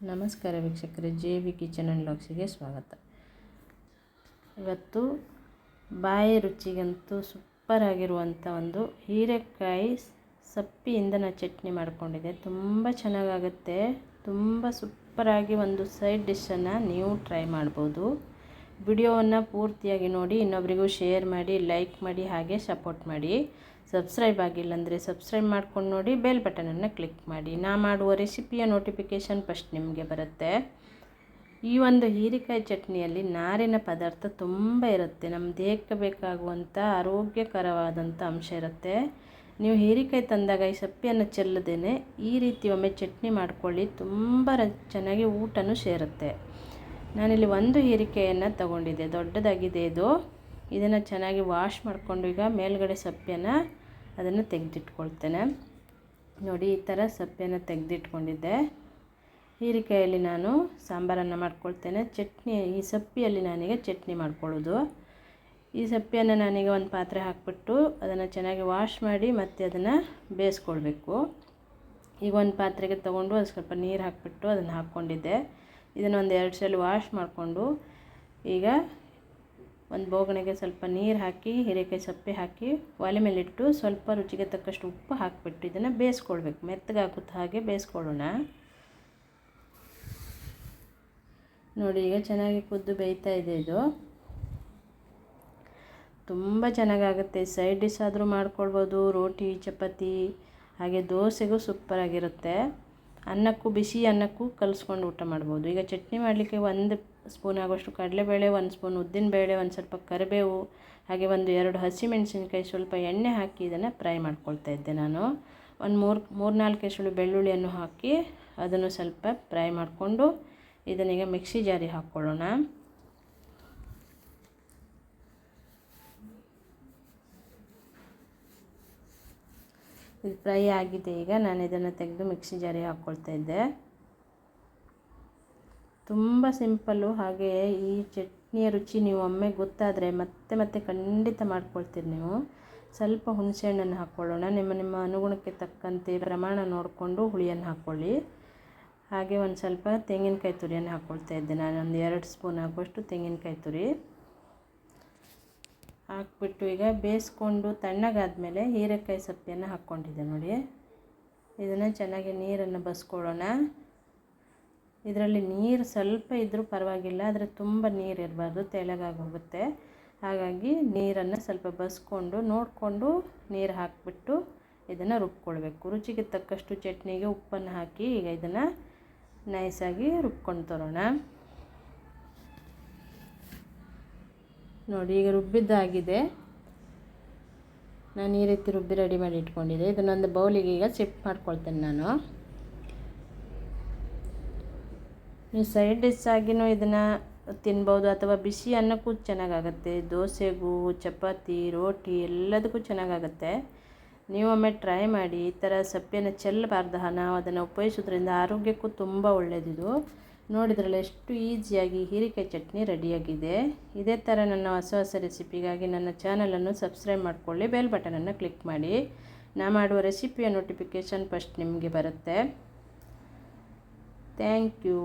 ನಮಸ್ಕಾರ ವೀಕ್ಷಕರೇ, J V kitchen and ಲಾಕ್ಸಿಗೆ ಸ್ವಾಗತ. ಇವತ್ತು ಬಾಯಿ ರುಚಿಗಂತೂ ಸೂಪರ್ ಆಗಿರುವಂಥ ಒಂದು ಹೀರೆಕಾಯಿ ಸಪ್ಪಿಯಿಂದ ನಾನು ಚಟ್ನಿ ಮಾಡಿಕೊಂಡಿದ್ದೆ. ತುಂಬ ಚೆನ್ನಾಗಾಗುತ್ತೆ, ತುಂಬ ಸೂಪರಾಗಿ ಒಂದು ಸೈಡ್ ಡಿಶ್ಶನ್ನು ನೀವು ಟ್ರೈ ಮಾಡ್ಬೋದು. ವಿಡಿಯೋವನ್ನು ಪೂರ್ತಿಯಾಗಿ ನೋಡಿ, ಇನ್ನೊಬ್ರಿಗೂ ಶೇರ್ ಮಾಡಿ ಲೈಕ್ ಮಾಡಿ, ಹಾಗೆ ಸಪೋರ್ಟ್ ಮಾಡಿ. ಸಬ್ಸ್ಕ್ರೈಬ್ ಆಗಿಲ್ಲ ಅಂದರೆ ಸಬ್ಸ್ಕ್ರೈಬ್ ಮಾಡ್ಕೊಂಡು ನೋಡಿ ಬೆಲ್ ಬಟನನ್ನು ಕ್ಲಿಕ್ ಮಾಡಿ. ನಾ ಮಾಡುವ ರೆಸಿಪಿಯ ನೋಟಿಫಿಕೇಷನ್ ಫಸ್ಟ್ ನಿಮಗೆ ಬರುತ್ತೆ. ಈ ಒಂದು ಹೀರೆಕಾಯಿ ಚಟ್ನಿಯಲ್ಲಿ ನಾರಿನ ಪದಾರ್ಥ ತುಂಬ ಇರುತ್ತೆ. ನಮ್ಮ ದೇಹಕ್ಕೆ ಬೇಕಾಗುವಂಥ ಆರೋಗ್ಯಕರವಾದಂಥ ಅಂಶ ಇರುತ್ತೆ. ನೀವು ಹೀರೆಕಾಯಿ ತಂದಾಗ ಈ ಸಪ್ಪಿಯನ್ನು ಚೆಲ್ಲದೇನೆ ಈ ರೀತಿ ಒಮ್ಮೆ ಚಟ್ನಿ ಮಾಡ್ಕೊಳ್ಳಿ. ತುಂಬ ಚೆನ್ನಾಗಿ ಊಟನೂ ಸೇರುತ್ತೆ. ನಾನಿಲ್ಲಿ ಒಂದು ಹೀರಿಕೆಯನ್ನು ತಗೊಂಡಿದ್ದೆ. ದೊಡ್ಡದಾಗಿದೆ ಇದು. ಇದನ್ನು ಚೆನ್ನಾಗಿ ವಾಶ್ ಮಾಡಿಕೊಂಡು ಈಗ ಮೇಲ್ಗಡೆ ಸಪ್ಪೆಯನ್ನು ಅದನ್ನು ತೆಗೆದಿಟ್ಕೊಳ್ತೇನೆ. ನೋಡಿ, ಈ ಥರ ಸಪ್ಪೆಯನ್ನು ತೆಗೆದಿಟ್ಕೊಂಡಿದ್ದೆ. ಹೀರಿಕಾಯಲ್ಲಿ ನಾನು ಸಾಂಬಾರನ್ನು ಮಾಡ್ಕೊಳ್ತೇನೆ. ಚಟ್ನಿ, ಈ ಸಪ್ಪಿಯಲ್ಲಿ ನಾನೀಗ ಚಟ್ನಿ ಮಾಡ್ಕೊಳ್ಳೋದು. ಈ ಸಪ್ಪೆಯನ್ನು ನಾನೀಗ ಒಂದು ಪಾತ್ರೆ ಹಾಕಿಬಿಟ್ಟು ಅದನ್ನು ಚೆನ್ನಾಗಿ ವಾಶ್ ಮಾಡಿ ಮತ್ತೆ ಅದನ್ನು ಬೇಯಿಸ್ಕೊಳ್ಬೇಕು. ಈಗ ಒಂದು ಪಾತ್ರೆಗೆ ತೊಗೊಂಡು ಅದು ಸ್ವಲ್ಪ ನೀರು ಹಾಕಿಬಿಟ್ಟು ಅದನ್ನು ಹಾಕ್ಕೊಂಡಿದ್ದೆ ಇದನ್ನು ಒಂದು ಎರಡು ಸಲ ವಾಶ್ ಮಾಡಿಕೊಂಡು ಈಗ ಒಂದು ಬೋಗಣೆಗೆ ಸ್ವಲ್ಪ ನೀರು ಹಾಕಿ, ಹೀರೆಕಾಯಿ ಸಪ್ಪೆ ಹಾಕಿ, ಒಲೆ ಮೇಲಿಟ್ಟು ಸ್ವಲ್ಪ ರುಚಿಗೆ ತಕ್ಕಷ್ಟು ಉಪ್ಪು ಹಾಕಿಬಿಟ್ಟು ಇದನ್ನು ಬೇಯಿಸ್ಕೊಳ್ಬೇಕು. ಮೆತ್ತಗಾಗುತ್ತ ಹಾಗೆ ಬೇಯಿಸ್ಕೊಳ್ಳೋಣ. ನೋಡಿ, ಈಗ ಚೆನ್ನಾಗಿ ಕುದ್ದು ಬೇಯ್ತಾ ಇದೆ ಇದು. ತುಂಬ ಚೆನ್ನಾಗಾಗುತ್ತೆ. ಸೈಡ್ ಡಿಶ್ ಆದರೂ ಮಾಡ್ಕೊಳ್ಬೋದು. ರೋಟಿ, ಚಪಾತಿ, ಹಾಗೆ ದೋಸೆಗೂ ಸೂಪರಾಗಿರುತ್ತೆ. ಅನ್ನಕ್ಕೂ ಬಿಸಿ ಅನ್ನಕ್ಕೂ ಕಲಿಸ್ಕೊಂಡು ಊಟ ಮಾಡ್ಬೋದು. ಈಗ ಚಟ್ನಿ ಮಾಡಲಿಕ್ಕೆ ಒಂದು ಸ್ಪೂನ್ ಆಗೋಷ್ಟು ಕಡಲೆಬೇಳೆ, ಒಂದು ಸ್ಪೂನ್ ಉದ್ದಿನಬೇಳೆ, ಒಂದು ಸ್ವಲ್ಪ ಕರಿಬೇವು, ಹಾಗೆ ಒಂದು ಎರಡು ಹಸಿಮೆಣಸಿನ್ಕಾಯಿ ಸ್ವಲ್ಪ ಎಣ್ಣೆ ಹಾಕಿ ಇದನ್ನು ಫ್ರೈ ಮಾಡ್ಕೊಳ್ತಾ ಇದ್ದೆ ನಾನು. ಒಂದು ಮೂರು ಮೂರು ನಾಲ್ಕು ಎಸಳು ಬೆಳ್ಳುಳ್ಳಿಯನ್ನು ಹಾಕಿ ಅದನ್ನು ಸ್ವಲ್ಪ ಫ್ರೈ ಮಾಡಿಕೊಂಡು ಇದನ್ನೀಗ ಮಿಕ್ಸಿ ಜಾರಿ ಹಾಕ್ಕೊಳ್ಳೋಣ. ಇದು ಫ್ರೈ ಆಗಿದೆ. ಈಗ ನಾನು ಇದನ್ನು ತೆಗೆದು ಮಿಕ್ಸಿ ಜಾರಿ ಹಾಕ್ಕೊಳ್ತಾ ಇದ್ದೆ. ತುಂಬ ಸಿಂಪಲ್ಲು ಹಾಗೆ ಈ ಚಟ್ನಿಯ ರುಚಿ ನೀವು ಒಮ್ಮೆ ಗೊತ್ತಾದರೆ ಮತ್ತೆ ಮತ್ತೆ ಖಂಡಿತ ಮಾಡ್ಕೊಳ್ತೀರಿ ನೀವು. ಸ್ವಲ್ಪ ಹುಣಸೆಹಣ್ಣನ್ನು ಹಾಕ್ಕೊಳ್ಳೋಣ. ನಿಮ್ಮ ನಿಮ್ಮ ಅನುಗುಣಕ್ಕೆ ತಕ್ಕಂತೆ ಪ್ರಮಾಣ ನೋಡಿಕೊಂಡು ಹುಳಿಯನ್ನು ಹಾಕ್ಕೊಳ್ಳಿ. ಹಾಗೆ ಒಂದು ಸ್ವಲ್ಪ ತೆಂಗಿನಕಾಯಿ ತುರಿಯನ್ನು ಹಾಕ್ಕೊಳ್ತಾ ಇದ್ದೆ ನಾನು. ಒಂದು ಎರಡು ಸ್ಪೂನ್ ಹಾಕುವಷ್ಟು ತೆಂಗಿನಕಾಯಿ ತುರಿ. ಹಾಕ್ಬಿಟ್ಟು ಈಗ ಬೇಯಿಸ್ಕೊಂಡು ತಣ್ಣಗಾದಮೇಲೆ ಹೀರೆಕಾಯಿ ಸಪ್ಪೆಯನ್ನು ಹಾಕ್ಕೊಂಡಿದ್ದೆ ನೋಡಿ. ಇದನ್ನು ಚೆನ್ನಾಗಿ ನೀರನ್ನು ಬಸ್ಕೊಳ್ಳೋಣ. ಇದರಲ್ಲಿ ನೀರು ಸ್ವಲ್ಪ ಇದ್ದರೂ ಪರವಾಗಿಲ್ಲ, ಆದರೆ ತುಂಬ ನೀರು ಇರಬಾರ್ದು ತೆಳಗಾಗಿ ಹೋಗುತ್ತೆ ಹಾಗಾಗಿ ನೀರನ್ನು ಸ್ವಲ್ಪ ಬಸ್ಕೊಂಡು ನೋಡಿಕೊಂಡು ನೀರು ಹಾಕಿಬಿಟ್ಟು ಇದನ್ನು ರುಬ್ಕೊಳ್ಬೇಕು. ರುಚಿಗೆ ತಕ್ಕಷ್ಟು ಚಟ್ನಿಗೆ ಉಪ್ಪನ್ನು ಹಾಕಿ ಈಗ ಇದನ್ನು ನೈಸಾಗಿ ರುಬ್ಕೊಂಡು ತರೋಣ. ನೋಡಿ, ಈಗ ರುಬ್ಬಿದ್ದಾಗಿದೆ. ನಾನು ಈ ರೀತಿ ರುಬ್ಬಿ ರೆಡಿ ಮಾಡಿ ಇಟ್ಕೊಂಡಿದ್ದೆ. ಇದನ್ನೊಂದು ಬೌಲಿಗೆ ಈಗ ಶಿಫ್ಟ್ ಮಾಡ್ಕೊಳ್ತೇನೆ ನಾನು. ನೀವು ಸೈಡ್ ಡಿಶ್ ಆಗಿನೂ ಇದನ್ನು ತಿನ್ಬೋದು, ಅಥವಾ ಬಿಸಿ ಅನ್ನಕ್ಕೂ ಚೆನ್ನಾಗಾಗತ್ತೆ. ದೋಸೆಗೂ, ಚಪಾತಿ, ರೋಟಿ ಎಲ್ಲದಕ್ಕೂ ಚೆನ್ನಾಗಾಗತ್ತೆ. ನೀವು ಒಮ್ಮೆ ಟ್ರೈ ಮಾಡಿ, ಈ ಥರ ಸಪ್ಪೆಯನ್ನು ಚೆಲ್ಲಬಾರ್ದು ನಾವು ಅದನ್ನು ಉಪಯೋಗಿಸೋದ್ರಿಂದ ಆರೋಗ್ಯಕ್ಕೂ ತುಂಬ ಒಳ್ಳೆಯದಿದು ನೋಡಿದ್ರಲ್ಲ, ಎಷ್ಟು ಈಸಿಯಾಗಿ ಹೀರಿಕಾಯಿ ಚಟ್ನಿ ರೆಡಿಯಾಗಿದೆ. ಇದೇ ಥರ ನನ್ನ ಹೊಸ ಹೊಸ ರೆಸಿಪಿಗಾಗಿ ನನ್ನ ಚಾನಲನ್ನು ಸಬ್ಸ್ಕ್ರೈಬ್ ಮಾಡಿಕೊಳ್ಳಿ, ಬೆಲ್ ಬಟನನ್ನು ಕ್ಲಿಕ್ ಮಾಡಿ. ನಾ ಮಾಡುವ ರೆಸಿಪಿಯ ನೋಟಿಫಿಕೇಷನ್ ಫಸ್ಟ್ ನಿಮಗೆ ಬರುತ್ತೆ. Thank you.